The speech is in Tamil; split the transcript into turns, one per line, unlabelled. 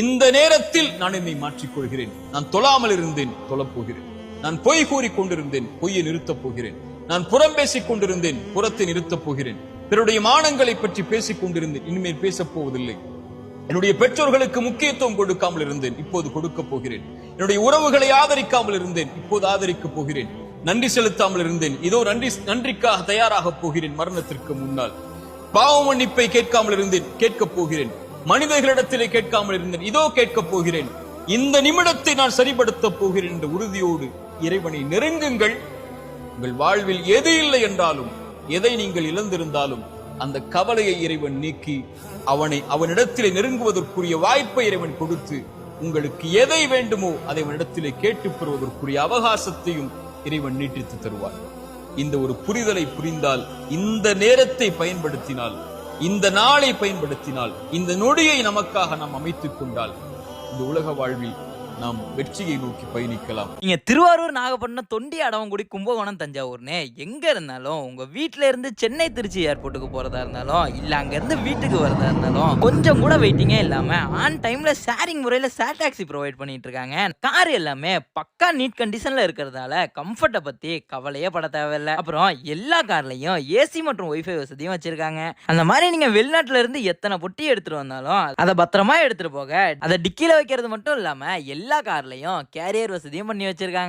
இந்த நேரத்தில் நான் என்னை மாற்றிக்கொள்கிறேன். நான் தொழாமல் இருந்தேன் தொழப்போகிறேன். நான் பொய் கூறிக் கொண்டிருந்தேன் பொய்யை நிறுத்தப் போகிறேன். நான் புறம் பேசிக் கொண்டிருந்தேன் புறத்தை நிறுத்தப் போகிறேன். பிறருடைய மானங்களை பற்றி பேசிக் கொண்டிருந்தேன் இனிமேல் பேசப் போவதில்லை. என்னுடைய பெற்றோர்களுக்கு முக்கியத்துவம் கொடுக்காமல் இருந்தேன் இப்போது கொடுக்க போகிறேன். என்னுடைய உறவுகளை ஆதரிக்காமல் இருந்தேன் இப்போது ஆதரிக்கப் போகிறேன். நன்றி செலுத்தாமல் இருந்தேன் இதோ நன்றி நன்றிக்காக தயாராக போகிறேன் மரணத்திற்கு முன்னால். பாவ மன்னிப்பை கேட்காமல் இருந்தேன் கேட்கப் போகிறேன். மனிதர்களிடத்திலே கேட்காமல் இருந்தேன். இதோ கேட்கப் போகிறேன். இந்த நிமிடத்தை நான் சரிபடுத்தப் போகிறேன் என்ற உறுதியோடு இறைவனை நெருங்குங்கள். உங்கள் வாழ்வில் எது இல்லை என்றாலும் எதை நீங்கள் இழந்திருந்தாலும் அந்த கவலையை இறைவன் நீக்கி அவனை அவனிடத்திலே நெருங்குவதற்குரிய வாய்ப்பை இறைவன் கொடுத்து உங்களுக்கு எதை வேண்டுமோ அதை அவனிடத்திலே கேட்டுப் பெறுவதற்குரிய அவகாசத்தையும் இறைவன் நீட்டித்து தருவார். இந்த ஒரு புரிதலை புரிந்தால் இந்த நேரத்தை பயன்படுத்தினால் இந்த நாளை பயன்படுத்தினால் இந்த நொடியை நமக்காக நாம் அமைத்துக் கொண்டால் இந்த உலக வாழ்வில் நாம் வெற்றியை நோக்கி பயணிக்கலாம்.
நீங்க திருவாரூர் நாகப்பட்டினம் தொண்டி அடவங்குடி கும்பகோணம் தஞ்சாவூர்னு எங்க இருந்தாலும் உங்க வீட்டுல இருந்து சென்னை திருச்சி ஏர்போர்ட்டுக்கு போறதா இருந்தாலும் இல்ல அங்க இருந்து வீட்டுக்கு வரதா இருந்தாலும் கொஞ்சம் கூட வெயிட்டிங்கே இல்லாம ஆன் டைம்ல ஷேரிங் முறையில சேர் டாக்ஸி ப்ரொவைட் பண்ணிட்டு இருக்காங்க. கார் எல்லாமே பக்கா நீட் கண்டிஷன்ல இருக்கிறதால கம்ஃபர்ட்டை பத்தி கவலையே பட தேவையில்ல. அப்புறம் எல்லா கார்லயும் ஏசி மற்றும் ஒய்ஃபை வசதியும் வச்சிருக்காங்க. அந்த மாதிரி நீங்க வெளிநாட்டுல இருந்து எத்தனை பொட்டி எடுத்துட்டு வந்தாலும் அதை பத்திரமா எடுத்துட்டு போக அதை டிக்கில வைக்கிறது மட்டும் இல்லாம எல்லா கார்லயும் கேரியர் வசதியும் பண்ணி வச்சிருக்காங்க.